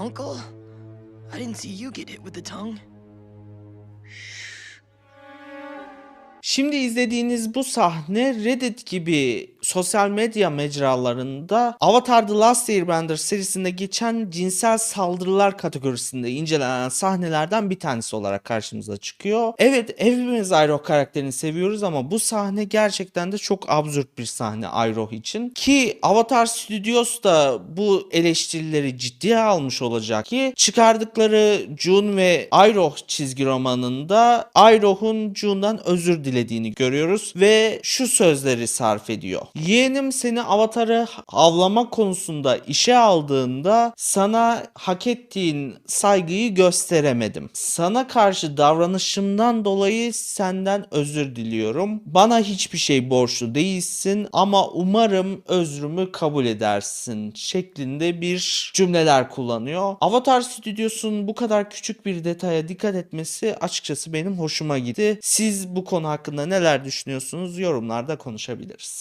Uncle? I didn't see you get hit with the tongue. Şimdi izlediğiniz bu sahne Reddit gibi sosyal medya mecralarında Avatar The Last Airbender serisinde geçen cinsel saldırılar kategorisinde incelenen sahnelerden bir tanesi olarak karşımıza çıkıyor. Evet hepimiz Iroh karakterini seviyoruz ama bu sahne gerçekten de çok absürt bir sahne Iroh için. Ki Avatar Studios da bu eleştirileri ciddiye almış olacak ki çıkardıkları Jun ve Iroh çizgi romanında Iroh'un Jun'dan özür dilediğini görüyoruz ve şu sözleri sarf ediyor. Yeğenim seni avatarı avlama konusunda işe aldığında sana hak ettiğin saygıyı gösteremedim. Sana karşı davranışımdan dolayı senden özür diliyorum. Bana hiçbir şey borçlu değilsin ama umarım özrümü kabul edersin şeklinde bir cümleler kullanıyor. Avatar Studios'un bu kadar küçük bir detaya dikkat etmesi açıkçası benim hoşuma gitti. Siz bu konu hakkında neler düşünüyorsunuz? Yorumlarda konuşabiliriz.